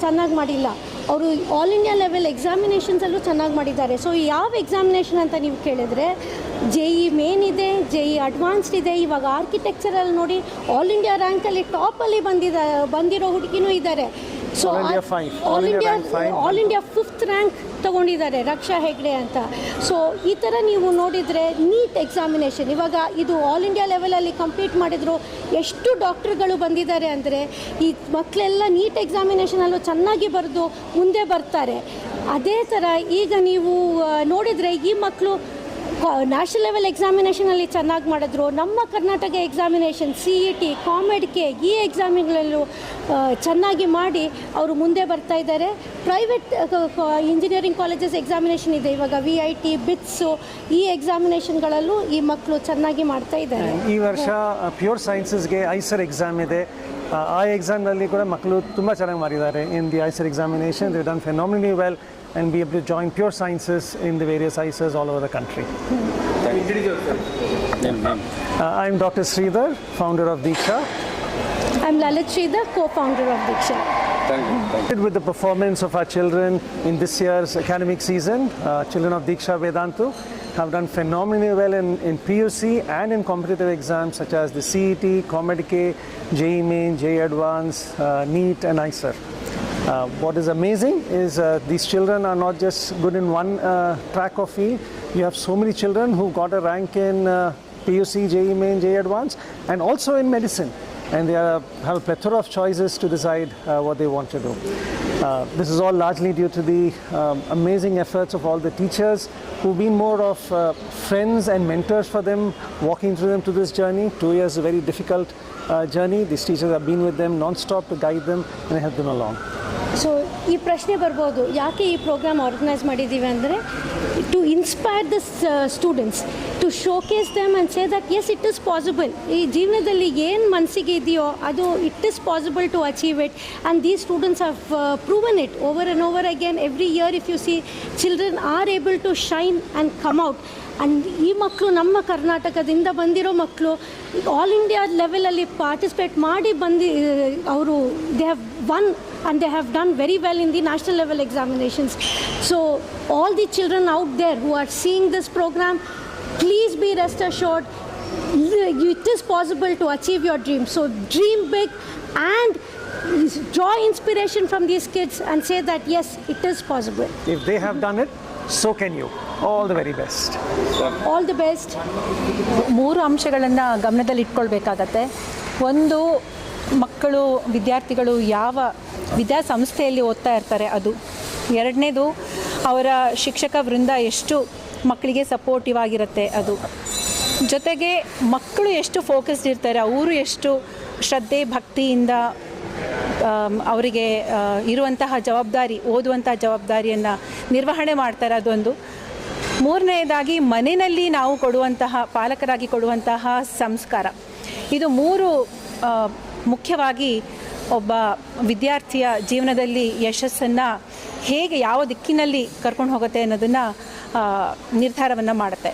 ಚೆನ್ನಾಗಿ ಮಾಡಿಲ್ಲ. ಅವರು ಆಲ್ ಇಂಡಿಯಾ ಲೆವೆಲ್ ಎಕ್ಸಾಮಿನೇಷನ್ಸಲ್ಲೂ ಚೆನ್ನಾಗಿ ಮಾಡಿದ್ದಾರೆ. ಸೊ ಯಾವ ಎಕ್ಸಾಮಿನೇಷನ್ ಅಂತ ನೀವು ಕೇಳಿದರೆ ಜೆ ಇ ಮೇನ್ ಇದೆ ಜೆ ಇ ಅಡ್ವಾನ್ಸ್ಡ್ ಇದೆ. ಇವಾಗ ಆರ್ಕಿಟೆಕ್ಚರಲ್ಲಿ ನೋಡಿ ಆಲ್ ಇಂಡಿಯಾ ರ್ಯಾಂಕಲ್ಲಿ ಟಾಪಲ್ಲಿ ಬಂದಿದ, ಬಂದಿರೋ ಹುಡುಗಿನೂ ಇದ್ದಾರೆ. So all India. All India fifth rank ತಗೊಂಡಿದ್ದಾರೆ ರಕ್ಷಾ ಹೆಗ್ಡೆ ಅಂತ. ಸೊ ಈ ಥರ ನೀವು ನೋಡಿದರೆ ನೀಟ್ ಎಕ್ಸಾಮಿನೇಷನ್ ಇವಾಗ ಇದು ಆಲ್ ಇಂಡಿಯಾ ಲೆವೆಲಲ್ಲಿ ಕಂಪ್ಲೀಟ್ ಮಾಡಿದ್ರು ಎಷ್ಟು ಡಾಕ್ಟ್ರುಗಳು ಬಂದಿದ್ದಾರೆ ಅಂದರೆ ಈ ಮಕ್ಕಳೆಲ್ಲ ನೀಟ್ ಎಕ್ಸಾಮಿನೇಷನಲ್ಲೂ ಚೆನ್ನಾಗಿ ಬರೆದು ಮುಂದೆ ಬರ್ತಾರೆ. ಅದೇ ಥರ ಈಗ ನೀವು ನೋಡಿದರೆ ಈ ಮಕ್ಕಳು ನ್ಯಾಷನಲ್ ಲೆವೆಲ್ ಎಕ್ಸಾಮಿನೇಷನಲ್ಲಿ ಚೆನ್ನಾಗಿ ಮಾಡಿದ್ರು. ನಮ್ಮ Karnataka examination C E T ಕಾಮೆಡ್ಗೆ ಈ ಎಕ್ಸಾಮಿಗಳಲ್ಲೂ ಚೆನ್ನಾಗಿ ಮಾಡಿ ಅವರು ಮುಂದೆ ಬರ್ತಾ ಇದ್ದಾರೆ. ಪ್ರೈವೇಟ್ ಇಂಜಿನಿಯರಿಂಗ್ ಕಾಲೇಜಸ್ ಎಕ್ಸಾಮಿನೇಷನ್ ಇದೆ. ಇವಾಗ ವಿ ಐ ಟಿ ಬಿಟ್ಸು ಈ ಎಕ್ಸಾಮಿನೇಷನ್ಗಳಲ್ಲೂ ಈ ಮಕ್ಕಳು ಚೆನ್ನಾಗಿ ಮಾಡ್ತಾ ಇದ್ದಾರೆ. ಈ ವರ್ಷ ಪ್ಯೂರ್ ಸೈನ್ಸಸ್ಗೆ ಐಸರ್ ಎಕ್ಸಾಮ್ ಇದೆ. ಆ, ಎಕ್ಸಾಮ್ನಲ್ಲಿ ಕೂಡ ಮಕ್ಕಳು ತುಂಬ ಚೆನ್ನಾಗಿ ಮಾಡಿದ್ದಾರೆ. In the IISER examination they done phenomenally well and be able to join pure sciences in the various ISAs all over the country. Uh, I'm Dr. Sridhar, founder of Diksha. I'm Lalit Sridhar, co-founder of Diksha. Thank you, thank you. With the performance of our children in this year's academic season, uh, children of Diksha Vedantu have done phenomenally well in, in PUC and in competitive exams such as the CET, COMEDK, JEE Main, JEE Advanced, uh, NEET and ICER. Uh, what is amazing is uh, these children are not just good in one uh, track or field. You have so many children who got a rank in uh, PUC, JEE Main, JEE Advance, and also in medicine and they are, have a plethora of choices to decide uh, what they want to do. Uh, this is all largely due to the um, amazing efforts of all the teachers who've been more of uh, friends and mentors for them, walking through them to this journey. Two years is a very difficult uh, journey. These teachers have been with them non-stop to guide them and help them along. So ಈ ಪ್ರಶ್ನೆ ಬರ್ಬೋದು. ಯಾಕೆ ಈ program organise ಮಾಡಿದ್ದೀವಿ ಅಂದರೆ to inspire the students to showcase them and say that as it is possible ಈ ಜೀವನದಲ್ಲಿ ಏನು ಮನಸ್ಸಿಗೆ ಇದೆಯೋ ಅದು it is possible to achieve it and these students have proven it over and over again every year if you see children are able to shine and come out and ಈ ಮಕ್ಕಳು, ನಮ್ಮ ಕರ್ನಾಟಕದಿಂದ ಬಂದಿರೋ ಮಕ್ಕಳು ಆಲ್ ಇಂಡಿಯಾ ಲೆವೆಲಲ್ಲಿ participate ಮಾಡಿ ಬಂದು ಅವರು they have won and they have done very well in the national level examinations. So, all the children out there who are seeing this program, please be rest assured it is possible to achieve your dream. So, dream big and draw inspiration from these kids and say that yes, it is possible. If they have done it, so can you. All the very best. All the best. ಮೂರು ಅಂಶಗಳನ್ನು ಗಮನದಲ್ಲಿಟ್ಕೊಳ್ಬೇಕಾಗತ್ತೆ ಒಂದು ಮಕ್ಕಳು, ವಿದ್ಯಾರ್ಥಿಗಳು ಯಾವ ವಿದ್ಯಾಸಂಸ್ಥೆಯಲ್ಲಿ ಓದ್ತಾ ಇರ್ತಾರೆ ಅದು? ಎರಡನೇದು, ಅವರ ಶಿಕ್ಷಕ ವೃಂದ ಎಷ್ಟು ಮಕ್ಕಳಿಗೆ ಸಪೋರ್ಟಿವ್ ಆಗಿರುತ್ತೆ ಅದು? ಜೊತೆಗೆ ಮಕ್ಕಳು ಎಷ್ಟು ಫೋಕಸ್ಡ್ ಇರ್ತಾರೆ, ಅವರು ಎಷ್ಟು ಶ್ರದ್ಧೆ, ಭಕ್ತಿಯಿಂದ ಅವರಿಗೆ ಇರುವಂತಹ ಜವಾಬ್ದಾರಿ, ಓದುವಂತಹ ಜವಾಬ್ದಾರಿಯನ್ನು ನಿರ್ವಹಣೆ ಮಾಡ್ತಾರೆ ಅದೊಂದು. ಮೂರನೆಯದಾಗಿ ಮನೆಯಲ್ಲಿ ನಾವು ಕೊಡುವಂತಹ, ಪಾಲಕರಾಗಿ ಕೊಡುವಂತಹ ಸಂಸ್ಕಾರ. ಇದು ಮೂರು ಮುಖ್ಯವಾಗಿ ಒಬ್ಬ ವಿದ್ಯಾರ್ಥಿಯ ಜೀವನದಲ್ಲಿ ಯಶಸ್ಸನ್ನು ಹೇಗೆ ಯಾವ ದಿಕ್ಕಿನಲ್ಲಿ ಕರ್ಕೊಂಡು ಹೋಗುತ್ತೆ ಅನ್ನೋದನ್ನು ನಿರ್ಧಾರವನ್ನು ಮಾಡುತ್ತೆ.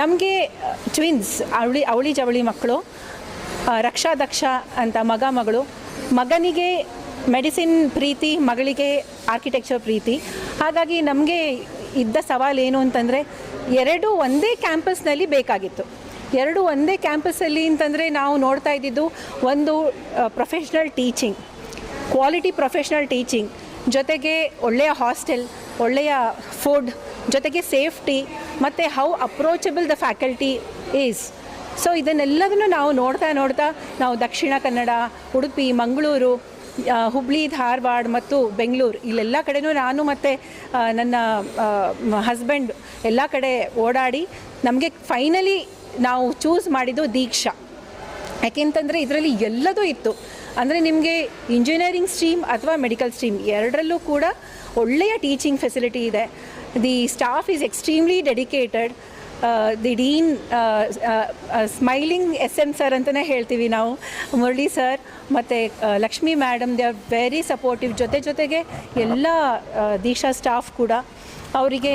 ನಮಗೆ ಟ್ವಿನ್ಸ್ ಅವಳಿ ಅವಳಿ ಜವಳಿ ಮಕ್ಕಳು ರಕ್ಷಾ ದಕ್ಷ ಅಂತ ಮಗ ಮಗಳು, ಮಗನಿಗೆ ಮೆಡಿಸಿನ್ ಪ್ರೀತಿ, ಮಗಳಿಗೆ ಆರ್ಕಿಟೆಕ್ಚರ್ ಪ್ರೀತಿ. ಹಾಗಾಗಿ ನಮಗೆ ಇದ್ದ ಸವಾಲು ಏನು ಅಂತಂದರೆ, ಎರಡು ಒಂದೇ ಕ್ಯಾಂಪಸ್ನಲ್ಲಿ ಬೇಕಾಗಿತ್ತು. ಎರಡು ಒಂದೇ ಕ್ಯಾಂಪಸಲ್ಲಿ ಅಂತಂದರೆ ನಾವು ನೋಡ್ತಾ ಇದ್ದಿದ್ದು ಒಂದು professional teaching quality professional teaching ಜೊತೆಗೆ ಒಳ್ಳೆಯ ಹಾಸ್ಟೆಲ್ ಒಳ್ಳೆಯ ಫುಡ್ ಜೊತೆಗೆ ಸೇಫ್ಟಿ ಮತ್ತು how approachable the faculty is so ಇದನ್ನೆಲ್ಲದನ್ನು ನಾವು ನೋಡ್ತಾ ನೋಡ್ತಾ ನಾವು ದಕ್ಷಿಣ ಕನ್ನಡ, ಉಡುಪಿ, ಮಂಗಳೂರು ಹುಬ್ಳಿ, ಧಾರವಾಡ ಮತ್ತು ಬೆಂಗಳೂರು ಇಲ್ಲೆಲ್ಲ ಕಡೆಯೂ ನಾನು ಮತ್ತು ನನ್ನ ಹಸ್ಬೆಂಡ್ ಎಲ್ಲ ಕಡೆ ಓಡಾಡಿ ನಮಗೆ ಫೈನಲಿ ನಾವು ಚೂಸ್ ಮಾಡಿದ್ದು ದೀಕ್ಷಾ. ಯಾಕೆಂತಂದರೆ ಇದರಲ್ಲಿ ಎಲ್ಲದೂ ಇತ್ತು. ಅಂದರೆ ನಿಮಗೆ ಇಂಜಿನಿಯರಿಂಗ್ ಸ್ಟ್ರೀಮ್ ಅಥವಾ ಮೆಡಿಕಲ್ ಸ್ಟ್ರೀಮ್ ಎರಡರಲ್ಲೂ ಕೂಡ ಒಳ್ಳೆಯ ಟೀಚಿಂಗ್ ಫೆಸಿಲಿಟಿ ಇದೆ. The staff is extremely dedicated the dean smiling S M sir ಅಂತಲೇ ಹೇಳ್ತೀವಿ ನಾವು. ಮುರಳಿ ಸರ್ ಮತ್ತು Lakshmi madam they are very supportive ಜೊತೆ ಜೊತೆಗೆ ಎಲ್ಲ ದೀಕ್ಷಾ ಸ್ಟಾಫ್ ಕೂಡ ಅವರಿಗೆ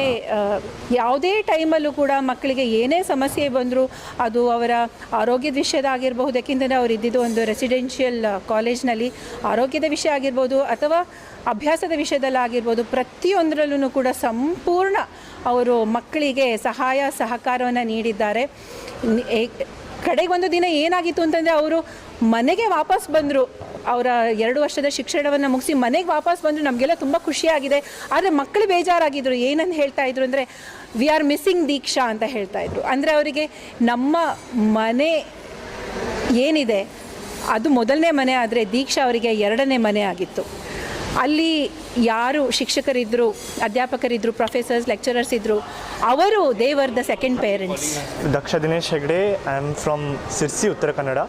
ಯಾವುದೇ ಟೈಮಲ್ಲೂ ಕೂಡ ಮಕ್ಕಳಿಗೆ ಏನೇ ಸಮಸ್ಯೆ ಬಂದರೂ ಅದು ಅವರ ಆರೋಗ್ಯದ ವಿಷಯದಾಗಿರಬಹುದು ಯಾಕೆಂದರೆ ಅವರು ಇದ್ದಿದ್ದು ಒಂದು ರೆಸಿಡೆನ್ಷಿಯಲ್ ಕಾಲೇಜ್ನಲ್ಲಿ ಆರೋಗ್ಯದ ವಿಷಯ ಆಗಿರ್ಬೋದು ಅಥವಾ ಅಭ್ಯಾಸದ ವಿಷಯದಲ್ಲಾಗಿರ್ಬೋದು ಪ್ರತಿಯೊಂದರಲ್ಲೂ ಕೂಡ ಸಂಪೂರ್ಣ ಅವರು ಮಕ್ಕಳಿಗೆ ಸಹಾಯ, ಸಹಕಾರವನ್ನು ನೀಡಿದ್ದಾರೆ. ನಿ- ಏ- ಕಡೆಗೆ ಒಂದು ದಿನ ಏನಾಗಿತ್ತು ಅಂತಂದರೆ ಅವರು ಮನೆಗೆ ವಾಪಸ್ ಬಂದರು. ಅವರ ಎರಡು ವರ್ಷದ ಶಿಕ್ಷಣವನ್ನು ಮುಗಿಸಿ ಮನೆಗೆ ವಾಪಸ್ ಬಂದರು. ನಮಗೆಲ್ಲ ತುಂಬ ಖುಷಿಯಾಗಿದೆ. ಆದರೆ ಮಕ್ಕಳು ಬೇಜಾರಾಗಿದ್ದರು ಏನಂತ ಹೇಳ್ತಾ ಇದ್ರು ಅಂದರೆ ವಿ ಆರ್ ಮಿಸ್ಸಿಂಗ್ ದೀಕ್ಷಾ ಅಂತ ಹೇಳ್ತಾ ಇದ್ರು. ಅಂದರೆ ಅವರಿಗೆ ನಮ್ಮ ಮನೆ ಏನಿದೆ, ಅದು ಮೊದಲನೇ ಮನೆ ಆದರೆ ದೀಕ್ಷಾ ಅವರಿಗೆ ಎರಡನೇ ಮನೆ ಆಗಿತ್ತು. ಅಲ್ಲಿ ಯಾರು ಶಿಕ್ಷಕರಿದ್ದರು ಅಧ್ಯಾಪಕರಿದ್ದರು ಪ್ರೊಫೆಸರ್ಸ್ ಲೆಕ್ಚರರ್ಸ್ ಇದ್ದರು ಅವರು they were the second parents Daksha Dinesh Hegde I am from Sirsi Uttara Kannada.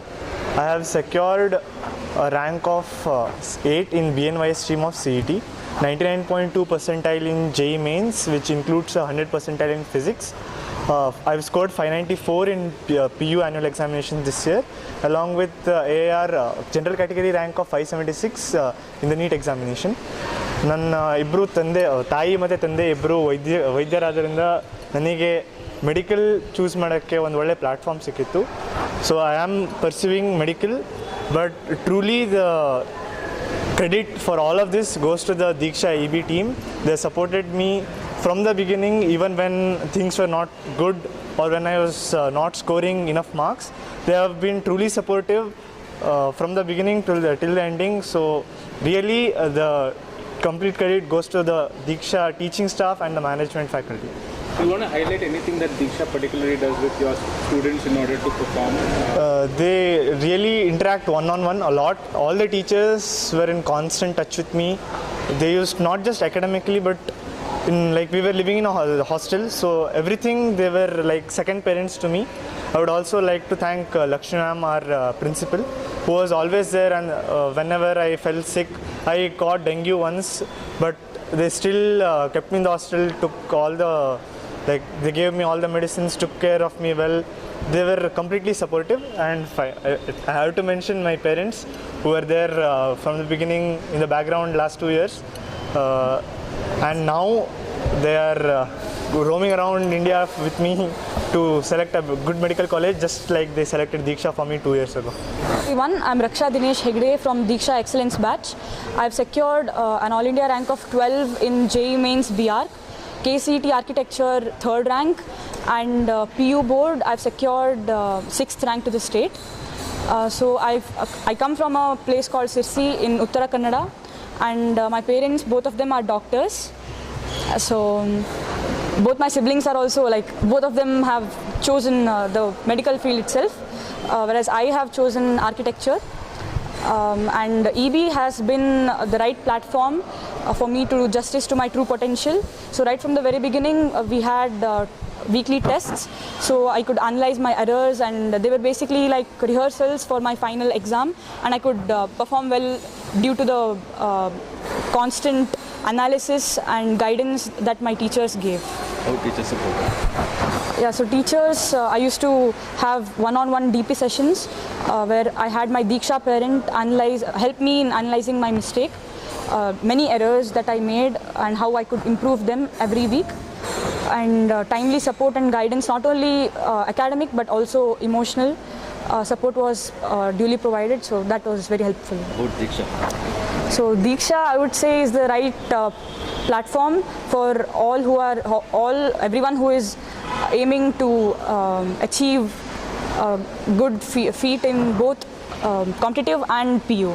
I have secured a rank of uh, 8 in BNY stream of CET, 99.2 percentile in JE mains, which includes a 100 percentile in physics. Uh, I've scored 594 in uh, PU annual examination this year, along with uh, AR uh, general category rank of 576 uh, in the NEET examination. ನನ್ನ ಇಬ್ಬರು ತಂದೆ ತಾಯಿ ಮತ್ತು ತಂದೆ ಇಬ್ಬರು ವೈದ್ಯ ವೈದ್ಯರಾದ್ದರಿಂದ ನನಗೆ medical choose ಮಾಡೋಕ್ಕೆ ಒಂದು ಒಳ್ಳೆ ಪ್ಲ್ಯಾಟ್ಫಾರ್ಮ್ ಸಿಕ್ಕಿತ್ತು so I am pursuing medical but truly the credit for all of this goes to the Diksha EB team. They supported me from the beginning, even when things were not good or when I was uh, not scoring enough marks. They have been truly supportive uh, from the beginning till the, till the ending. So, really, uh, the complete credit goes to the Diksha teaching staff and the management faculty. Do you want to highlight anything that Diksha particularly does with your students in order to perform? Uh, they really interact one on one a lot. All the teachers were in constant touch with me. They used not just academically, but in like we were living in a hostel, so everything they were like second parents to me. I would also like to thank uh, our uh, principal, who was always there. And uh, whenever I felt sick, I caught dengue once, but they still uh, kept me in the hostel, took all the like they gave me all the medicines took care of me well they were completely supportive and I, I have to mention my parents who were there uh, from the beginning in the background last two years uh, and now they are uh, roaming around india with me to select a good medical college just like they selected diksha for me two years ago everyone. I'm Raksha Dinesh Hegde from Diksha Excellence Batch. I've secured uh, an All India rank of 12 in JEE Mains BR, KCET Architecture third rank, and uh, PU Board I've secured uh, sixth rank to the state. Uh, so I've I come from a place called Sirsi in Uttara Kannada, and uh, my parents both of them are doctors. So um, both my siblings are also like both of them have chosen uh, the medical field itself, uh, whereas I have chosen architecture. Um, and EB has been the right platform for me to do justice to my true potential. So right from the very beginning, uh, we had uh, weekly tests, so I could analyze my errors, and they were basically like rehearsals for my final exam, and I could uh, perform well due to the uh, constant analysis and guidance that my teachers gave. How teacher support? Yeah, so teachers, uh, I used to have one-on-one DP sessions uh, where I had my Diksha parent analyze, help me in analyzing my mistake, uh, many errors that I made and how I could improve them every week, and uh, timely support and guidance, not only uh, academic but also emotional uh, support was uh, duly provided. So that was very helpful. About Diksha. So Diksha, I would say, is the right uh, platform for all who are all everyone who is aiming to um, achieve uh, good fe- feat in both um, competitive and PU.